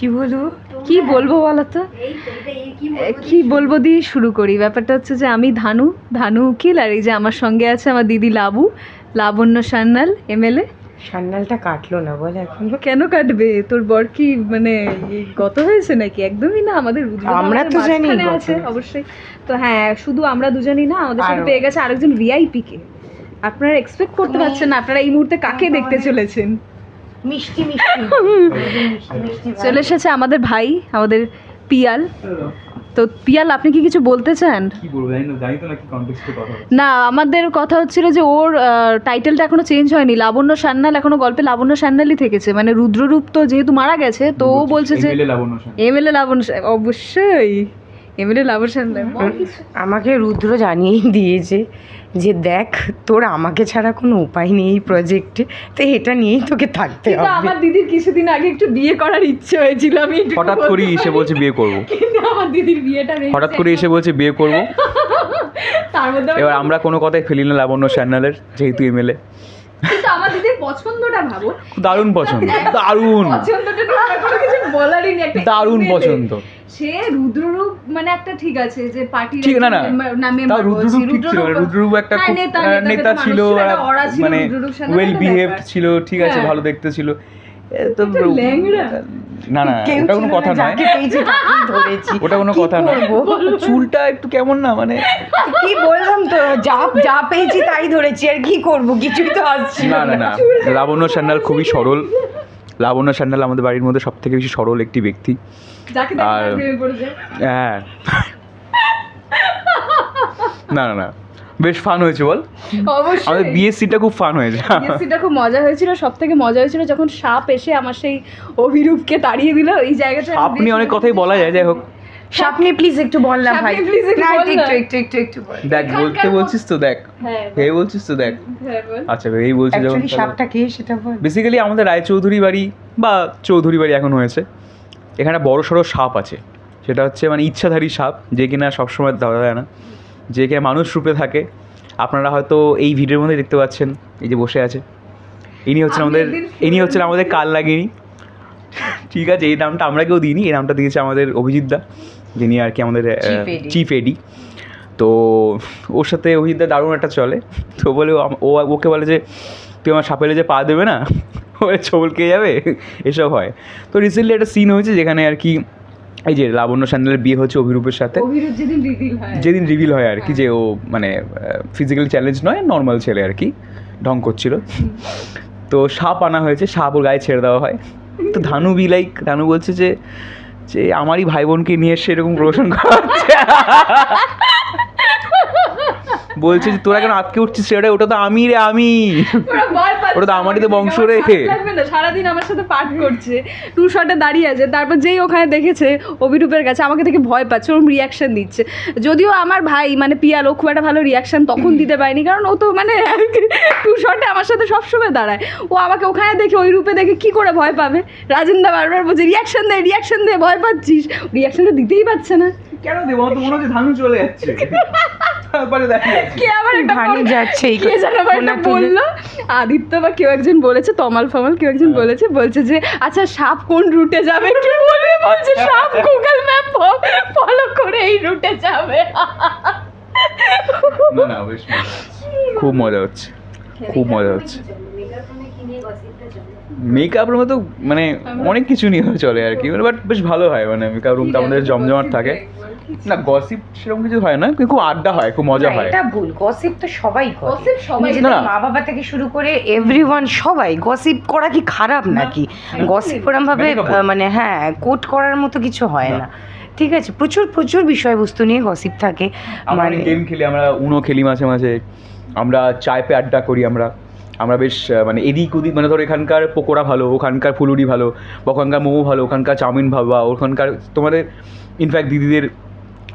কি বলব? কি বলব বলো তো? কি বলব দিয়ে শুরু করি। ব্যাপারটা হচ্ছে যে আমি ধানু ধানু উকিল আর এই যে আমার সঙ্গে আছে আমার দিদি লাবু লাবণ্য সান্যাল এমএলএ সান্নালটা কাটলো না বল এখন। কেন কাটবে? তোর বর কি মানে গত হয়েছে নাকি? একদমই না আমাদের আমরা তো জানি আছে অবশ্যই। তো হ্যাঁ শুধু আমরা দুজনই না আমাদের সাথে। পেয়ে গেছে আরেকজন ভিআইপি কে। আপনারা এক্সপেক্ট করতে পারছেন না আপনারা এই মুহূর্তে কাকে দেখতে চলেছেন? মিষ্টি মিষ্টি। চলে এসেছে আমাদের ভাই আমাদের পিয়াল। তো পিয়াল আপনি কি কিছু বলতে চান? না জানি তো না কি কনটেক্সটে কথা হচ্ছে। না আমাদের কথা হচ্ছিল যে ওর টাইটেলটা এখনও চেঞ্জ হয়নি। লাবণ্য সান্যাল এখনও গল্পে লাবণ্য সান্যালই থেকেছে। মানে রুদ্ররূপ তো যেহেতু মারা গেছে তো ও বলছে যে লাবণ্য সেন। এমএলএ লাবণ্য অবশ্যই। এমএলএ লাবণ্য সান্যাল। আমাকে রুদ্র জানিয়েই দিয়েছে। যে দেখ তোর আমাকে ছাড়া কোনো উপায় নেই এই প্রজেক্টে তো এটা নিয়েই তোকে থাকতে হবে। আমার দিদির কিছুদিন আগে একটু বিয়ে করার ইচ্ছে হয়েছিল আমি হঠাৎ করে করেই এসে বলছে বিয়ে করব। আমার দিদির বিয়েটা হঠাৎ করে এসে বলছে বিয়ে করব। তার মধ্যে এবার আমরা কোনো কথাই ফেলি না লাবণ্য চ্যানেলের যেহেতু এমএলএ। কিন্তু আমার দিদির পছন্দটা ভাবো দারুণ পছন্দ দারুণ পছন্দটা কোনো কিছু বলারই নেই একটা দারুণ পছন্দ সে রুদ্ররূপ মানে একটা ঠিক আছে যে পার্টি ঠিক না, না। তাও রুদ্ররূপ ঠিক ছিল রুদ্ররূপ একটা হ্যাঁ, নেতা, ছিল মানে ওয়েল বিহেভড ছিল ঠিক আছে হ্যাঁ। ভালো দেখতে ছিল তো ল্যাংড়া। না না ওটা কোনো কথা নয়। ধরেছি। ওটা কোনো কথা নয়। চুলটা একটু কেমন না মানে কি বললাম তো যা যা পেয়েছি তাই ধরেছি আর কি করব? কিছুই তো আসছিল না না না। লাবণ্য স্যান্ডাল খুবই সরল। লাবণ্য স্যান্ডাল আমাদের বাড়ির মধ্যে সব থেকে বেশি সরল একটি ব্যক্তি। আর- দেখে প্রেমে পড়ে যায় হ্যাঁ। না না না। বেশ ফান হয়েছে বল? অবশ্যই। আমাদের বিএসসিটা খুব ফান হয়েছে। বিএসসিটা খুব মজা হয়েছিল সব থেকে মজা হয়েছিল যখন সাপ এসে আমার সেই অভিরূপকে তাড়িয়ে দিল এই জায়গাটা আপনি অনেক কথাই বলা যায় যাই হোক। স্বপ্নে প্লিজ একটু বল না ভাই। একটু বল একটু। একটু একটু একটু বল। দেখ বলতে বলছিস তো দেখ। হ্যাঁ হে বলছিস তো দেখ। হ্যাঁ বল। আচ্ছা এই বলছিস যখন সাপটা কে সেটা বল। বেসিক্যালি আমাদের রায়চৌধুরী বাড়ি বা চৌধুরী বাড়ি এখন হয়েছে। এখানে বড় সড়ো সাপ আছে। সেটা হচ্ছে মানে ইচ্ছাধারী সাপ যে কিনা সবসময় ধরা যায় না। যে কে মানুষ রূপে থাকে। আপনারা হয়তো এই ভিডিওর মধ্যে দেখতে পাচ্ছেন এই যে বসে আছে। ইনি হচ্ছেন আমাদের ইনি হচ্ছেন আমাদের কাল লাগিনি ঠিক আছে এই নামটা আমরা কেউ দিইনি এই নামটা দিয়েছে আমাদের অভিজিৎ দা যিনি আর কি আমাদের চিফ এডি তো ওর সাথে অভিজিৎ দা দারুণ একটা চলে। তো বলে ও ও ওকে বলে যে তুই আমার সাপেলে যে পা দেবে না ওরে ছবলকে যাবে? এসব হয়। তো রিসেন্টলি একটা সিন হয়েছে যেখানে আর কি এই যে লাবণ্য স্যান্ডেলের বিয়ে হচ্ছে অভিরূপের সাথে। যেদিন রিভিল হয়। হয় আর কি যে ও মানে ফিজিক্যাল চ্যালেঞ্জ নয় নর্মাল ছেলে আর কি ঢং করছিল। তো সাপ আনা হয়েছে সাপ ওর গায়ে ছেড়ে দেওয়া হয়। তো ধানু বি লাইক ধানু বলছে যে যে আমারই ভাই বোনকে নিয়ে এসে এরকম প্রদর্শন করা হচ্ছে বলছে যে তোরা কেন আটকে উঠছিস সেটা ওটা তো আমি রে আমি। ওটা তো আমারই তো বংশ রে। লাগবে না সারাদিন আমার সাথে পাঠ করছে টু শটে দাঁড়িয়ে আছে তারপর যেই ওখানে দেখেছে অভিরূপের কাছে আমাকে দেখে ভয় পাচ্ছে ওরম রিয়াকশন দিচ্ছে। যদিও আমার ভাই মানে পিয়াল ও খুব একটা ভালো রিয়াকশন তখন দিতে পারেনি কারণ ও তো মানে টু শটে আমার সাথে সবসময় দাঁড়ায়। ও আমাকে ওখানে দেখে ওই রূপে দেখে কি করে ভয় পাবে? রাজেন্দা বারবার বলছে রিয়াকশন দে রিয়াকশন দে ভয় পাচ্ছিস। রিয়াকশনটা দিতেই পারছে না। কেন দেবো? আমার তো মনে হচ্ছে ধানু চলে যাচ্ছে। কে আবার একটা ভানি যাচ্ছে এই কে যেন আবার একটা বলল? আদিত্য বা কেউ একজন বলেছে তমাল ফমাল কেউ একজন বলেছে বলছে যে আচ্ছা সাপ কোন রুটে যাবে? একটু বলবে বলছে সাপ গুগল ম্যাপ ফলো করে এই রুটে যাবে। না না বেশ খুব মজা হচ্ছে। খুব মজা হচ্ছে। মেকআপ রুমে তো মানে অনেক কিছু নিয়ে চলে আর কি। বাট বেশ ভালো হয়। মানে মেকআপ রুমটা আমাদের জমজমাট থাকে। না গসিপ সেরকম কিছু হয় না কিন্তু খুব আড্ডা হয় খুব মজা হয়। এটা ভুল গসিপ তো সবাই করে। Gossip সবাই নিজেদের মা বাবা থেকে শুরু করে এভরিওয়ান সবাই গসিপ করা কি খারাপ নাকি? গসিপ ওরম ভাবে মেনে মানে হ্যাঁ কোট করার মতো কিছু হয় না। ঠিক আছে প্রচুর প্রচুর বিষয়বস্তু নিয়ে গসিপ থাকে। আমরা মানে গেম খেলি আমরা উনো খেলি মাঝে মাঝে। আমরা চায় পে আড্ডা করি আমরা। আমরা বেশ মানে এদিক ওদিক মানে ধর এখানকার পকোড়া ভালো ওখানকার ফুলুরি ভালো বা ওখানকার মোমো ভালো ওখানকার চাউমিন ভালো বা ওখানকার তোমাদের ইনফ্যাক্ট দিদিদের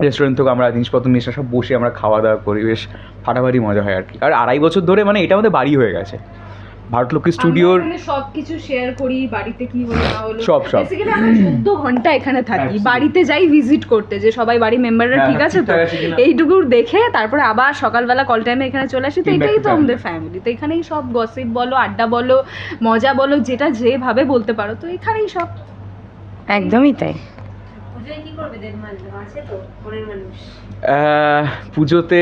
রেস্টুরেন্ট থেকে আমরা জিনিসপত্র নিয়ে সব বসে আমরা খাওয়া দাওয়া করি বেশ ফাটাফাটি মজা হয় আর কি। আর আড়াই বছর ধরে মানে এটা আমাদের বাড়ি হয়ে গেছে। ভারতলক্ষ্মী স্টুডিওর সব কিছু শেয়ার করি বাড়িতে কি হলো না হলো। সব, সব। বেসিক্যালি আমরা চোদ্দ ঘণ্টা এখানে থাকি। বাড়িতে যাই ভিজিট করতে যে সবাই বাড়ি মেম্বাররা হ্যাঁ, ঠিক আছে তো? ঠিকঠাক আছে কিনা। এইটুকু দেখে তারপরে আবার সকালবেলা কল টাইমে এখানে চলে আসি। তো এটাই তো আমাদের ফ্যামিলি তো এখানেই সব গসিপ বলো আড্ডা বলো মজা বলো যেটা যেভাবে বলতে পারো তো এখানেই সব। একদমই তাই। পুজোতে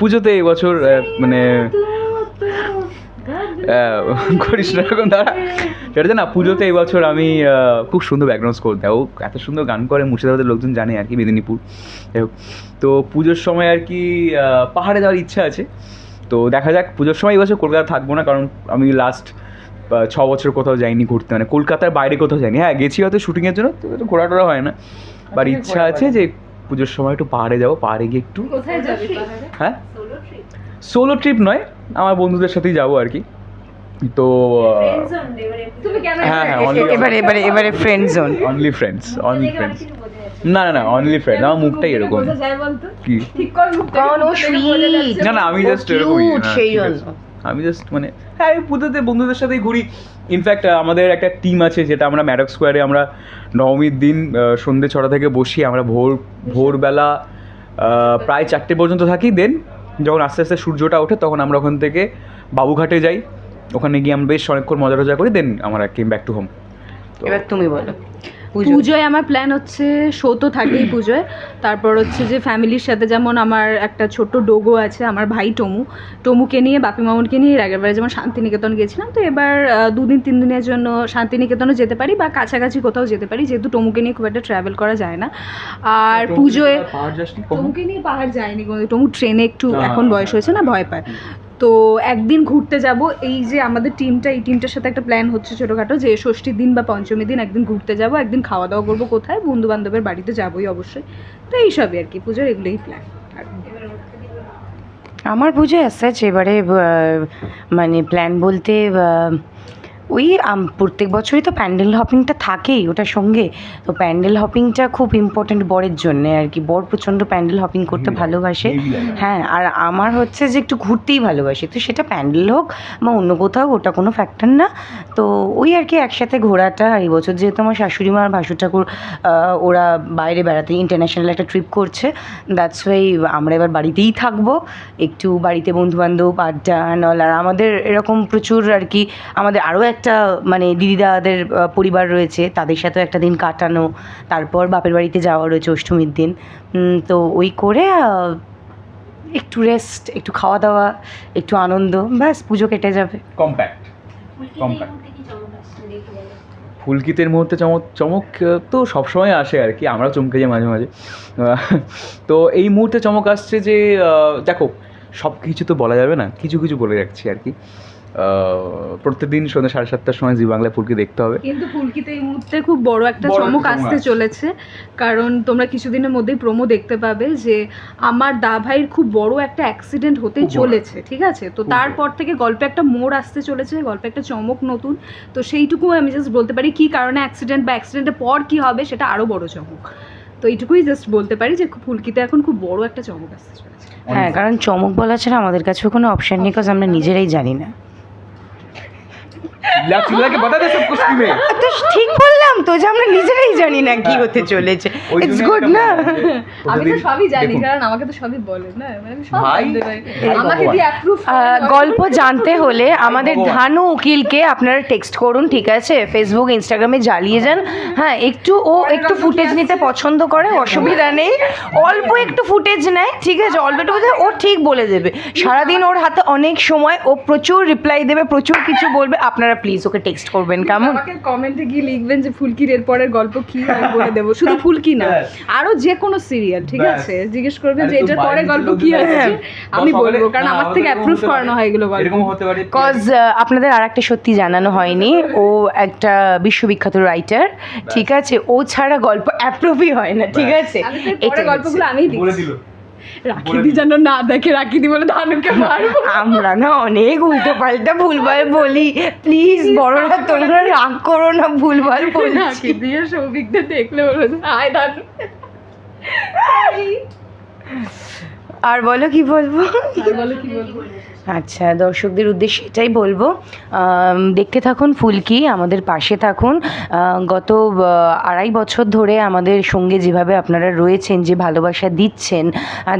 পুজোতে এবছর মানে করিস না এরকম দাঁড়া। সেটা যে না, পুজোতে এবছর আমি খুব সুন্দর ব্যাকগ্রাউন্ড স্কোর দেয় ও এত সুন্দর গান করে মুর্শিদাবাদের লোকজন জানে আর কি মেদিনীপুর। হোক, তো পুজোর সময় আর কি পাহাড়ে যাওয়ার ইচ্ছা আছে। তো দেখা যাক, পুজোর সময় এবছর কলকাতা থাকব না, কারণ আমি লাস্ট ছ বছর কোথাও যাইনি ঘুরতে মানে কলকাতার বাইরে কোথাও যাইনি। হ্যাঁ গেছি হয়তো শুটিংয়ের জন্য তো তো ঘোরা টোরা হয় না। বাট ইচ্ছা আছে যে পুজোর সময় একটু পাহাড়ে যাব পাহাড়ে গিয়ে একটু কোথায় যাবে পাহাড়ে? হ্যাঁ? সোলো ট্রিপ নয় আমার বন্ধুদের সাথেই যাব আর কি। তো ফ্রেন্ড হ্যাঁ, হ্যাঁ? এবারে এবারে এবারে friend zone only friends only friends না না না অনলি ফ্রেন্ডস আমার মুখটাই এরকম। কি। না না আমি জাস্ট এরকমই সেই জন্য। আমি জাস্ট মানে হ্যাঁ আমি পুজোতে বন্ধুদের সাথেই ঘুরি। ইনফ্যাক্ট আমাদের একটা টিম আছে যেটা আমরা ম্যাডক স্কোয়ারে আমরা নবমীর দিন সন্ধ্যে ছটা থেকে বসি। আমরা ভোর, ভোরবেলা প্রায় চারটে পর্যন্ত থাকি। দেন যখন আস্তে আস্তে সূর্যটা ওঠে, তখন আমরা ওখান থেকে বাবুঘাটে যাই। ওখানে গিয়ে আমরা বেশ অনেকক্ষণ মজা টজা করি। দেন আমরা কেম ব্যাক টু হোম এবার তুমি বলো। পুজোয় আমার প্ল্যান হচ্ছে শো তো থাকেই পুজোয়। তারপর হচ্ছে যে ফ্যামিলির সাথে যেমন আমার একটা ছোট্ট ডোগো আছে আমার ভাই টমু। টমুকে নিয়ে বাপি মামুনকে নিয়ে এর আগের বারে যেমন শান্তিনিকেতন গেছিলাম তো এবার দুদিন তিন দিনের জন্য শান্তিনিকেতনও যেতে পারি বা কাছাকাছি কোথাও যেতে পারি। যেহেতু টমুকে নিয়ে খুব একটা ট্রাভেল করা যায় না। আর পুজোয় টমুকে নিয়ে পাহাড় যায়নি টমু ট্রেনে একটু এখন বয়স হ্যাঁ। হয়েছে না। ভয় পায়। তো একদিন ঘুরতে যাব। এই যে আমাদের টিমটা এই টিমটার সাথে একটা প্ল্যান হচ্ছে ছোটোখাটো যে ষষ্ঠীর দিন বা পঞ্চমী দিন একদিন ঘুরতে যাব, একদিন খাওয়া দাওয়া করব কোথায় বন্ধু বান্ধবের বাড়িতে যাবোই অবশ্যই। তো এইসবই আর কি পুজোর এগুলোই প্ল্যান আমার পুজো অ্যাসাচ এবারে মানে প্ল্যান বলতে ওই প্রত্যেক বছরই তো প্যান্ডেল হপিংটা থাকেই ওটার সঙ্গে। তো প্যান্ডেল হপিংটা খুব ইম্পর্টেন্ট বরের জন্য আর কি। বর প্রচণ্ড প্যান্ডেল হপিং করতে ভালোবাসে। হ্যাঁ আর আমার হচ্ছে যে একটু ঘুরতেই ভালোবাসি। তো সেটা প্যান্ডেল হোক বা অন্য কোথাও ওটা কোনো ফ্যাক্টর না। তো ওই আর কি একসাথে ঘোরাটা আর এই বছর যেহেতু আমার শাশুড়ি মা আর ভাসুর ঠাকুর ওরা বাইরে বেড়াতে ইন্টারন্যাশনাল একটা ট্রিপ করছে। দ্যাটস ওয়াই আমরা এবার বাড়িতেই থাকব। একটু বাড়িতে বন্ধুবান্ধব আড্ডা নল আর আমাদের এরকম প্রচুর আর কি আমাদের আরও একটা মানে দিদিদাদের পরিবার রয়েছে তাদের সাথেও একটা দিন কাটানো তারপর বাপের বাড়িতে যাওয়া রয়েছে অষ্টমীর দিন। তো ওই করে একটু রেস্ট একটু খাওয়া দাওয়া একটু আনন্দ ব্যাস পুজো কেটে যাবে। কম্প্যাক্ট বলো ফুলকিতের মুহূর্তে চমক চমক তো সবসময় আসে আর কি আমরা চমকে যাই মাঝে মাঝে। তো এই মুহূর্তে চমক আসছে যে দেখো সব কিছু তো বলা যাবে না কিছু কিছু বলে রাখছি আর কি। প্রত্যেকদিন সন্ধ্যা সাড়ে সাতটার সময় জি বাংলা ফুলকি দেখতে হবে। কিন্তু ফুলকিতে এই মুহূর্তে খুব বড় একটা চমক চমক আসতে চলেছে কারণ তোমরা কিছুদিনের মধ্যেই প্রোমো দেখতে পাবে যে আমার দা ভাইয়ের খুব বড় একটা অ্যাক্সিডেন্ট হতে চলেছে ঠিক আছে? তো তারপর থেকে গল্পে একটা মোড় আসতে চলেছে গল্পে একটা চমক নতুন। তো সেইটুকু আমি জাস্ট বলতে পারি কি কারণে অ্যাক্সিডেন্ট বা অ্যাক্সিডেন্টের পর কি হবে সেটা আরও বড় চমক। তো এইটুকুই জাস্ট বলতে পারি যে ফুলকিতে এখন খুব বড় একটা চমক আসতে চলেছে। হ্যাঁ কারণ চমক বলা ছাড়া আমাদের কাছেও কোনো অপশন নেই কাজ আমরা নিজেরাই জানি না। চিল্লা বাতা দে সব মে। তো ঠিক বললাম তো যে আমরা নিজেরাই জানি না কি হতে চলেছে। ইটস গুড না? আমি তো সবই জানি কারণ আমাকে তো সবই বলে না? মানে আমি সব জানতে পারি। আমাকে। দিয়ে অ্যাপ্রুভ গল্প জানতে হলে আমাদের। ধানু উকিলকে আপনারা টেক্সট করুন ঠিক আছে? ফেসবুক ইনস্টাগ্রামে জ্বালিয়ে যান। হ্যাঁ একটু ও একটু ফুটেজ নিতে পছন্দ করে অসুবিধা নেই। অল্প একটু ফুটেজ নেয় ঠিক আছে? অল্প একটু ফুটেজ ও ঠিক বলে দেবে। সারাদিন ওর হাতে অনেক সময় ও প্রচুর রিপ্লাই দেবে প্রচুর কিছু বলবে আপনারা প্লিজ ওকে টেক্সট করবেন কেমন? আমাকে কমেন্টে গিয়ে লিখবেন যে ফুলকির এর পরের গল্প কি আমি বলে দেবো। শুধু ফুলকি না। আরও যে কোনো সিরিয়াল ঠিক আছে? জিজ্ঞেস করবেন যে এটার পরের গল্প কি আছে। আছে আমি বলব কারণ আমার থেকে অ্যাপ্রুভ করানো হয় এগুলো গল্প। এরকম হতে পারে। কজ আপনাদের আর একটা সত্যি জানানো হয়নি। ও একটা বিশ্ববিখ্যাত রাইটার ঠিক আছে? ও ছাড়া গল্প অ্যাপ্রুভই হয় না ঠিক আছে? এর এটা গল্পগুলো আমি বলে দিচ্ছি দিল রাখি দি যেন না দেখে রাখিদি বলে ধানুকে মারবো। আমরা না অনেক উল্টো পাল্টা ভুলভাল বলি। প্লিজ বড়রা তোমরা রাগ করো না ভুলভাল বলছি। রাখিদি দিয়ে সৌভিকদের দেখলে বলে আয় ধানু। আর বলো কি বলব? আর বলো কি বলব? আচ্ছা দর্শকদের উদ্দেশ্যে এটাই বলব। দেখতে থাকুন ফুলকি, আমাদের পাশে থাকুন। গত আড়াই বছর ধরে আমাদের সঙ্গে যেভাবে আপনারা রয়েছেন, যে ভালোবাসা দিচ্ছেন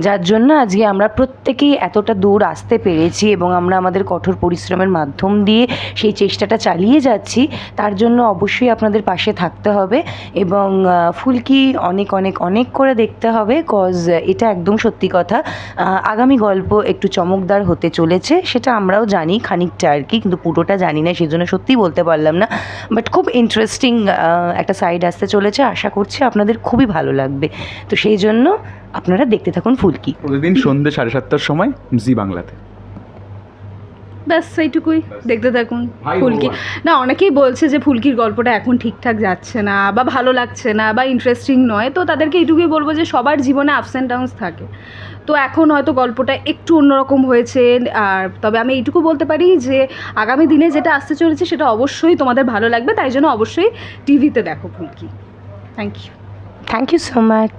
যার জন্য আজকে আমরা প্রত্যেকেই এতটা দূর আসতে পেরেছি এবং আমরা আমাদের কঠোর পরিশ্রমের মাধ্যম দিয়ে সেই চেষ্টাটা চালিয়ে যাচ্ছি, তার জন্য অবশ্যই আপনাদের পাশে থাকতে হবে এবং ফুলকি অনেক অনেক অনেক করে দেখতে হবে কজ এটা একদম সত্যি কথা। আগামী গল্প একটু চমকদার হতে চলেছে সেটা আমরাও জানি খানিকটা আর কি, কিন্তু পুরোটা জানি না সেই জন্য সত্যিই বলতে পারলাম না। বাট খুব ইন্টারেস্টিং একটা সাইড আসতে চলেছে, আশা করছি আপনাদের খুবই ভালো লাগবে। তো সেই জন্য আপনারা দেখতে থাকুন ফুলকি। প্রতিদিন সন্ধ্যে সাড়ে সাতটার সময় জি বাংলাতে। ব্যাস সেইটুকুই দেখতে থাকুন ফুলকি। না অনেকেই বলছে যে ফুলকির গল্পটা এখন ঠিকঠাক যাচ্ছে না বা ভালো লাগছে না বা ইন্টারেস্টিং নয়। তো তাদেরকে এইটুকুই বলব যে সবার জীবনে আপস অ্যান্ড ডাউনস থাকে। তো এখন হয়তো গল্পটা একটু অন্যরকম হয়েছে আর তবে আমি এইটুকু বলতে পারি যে আগামী দিনে যেটা আসতে চলেছে সেটা অবশ্যই তোমাদের ভালো লাগবে। তাই জন্য অবশ্যই টিভিতে দেখো Phulki. Thank you thank you so much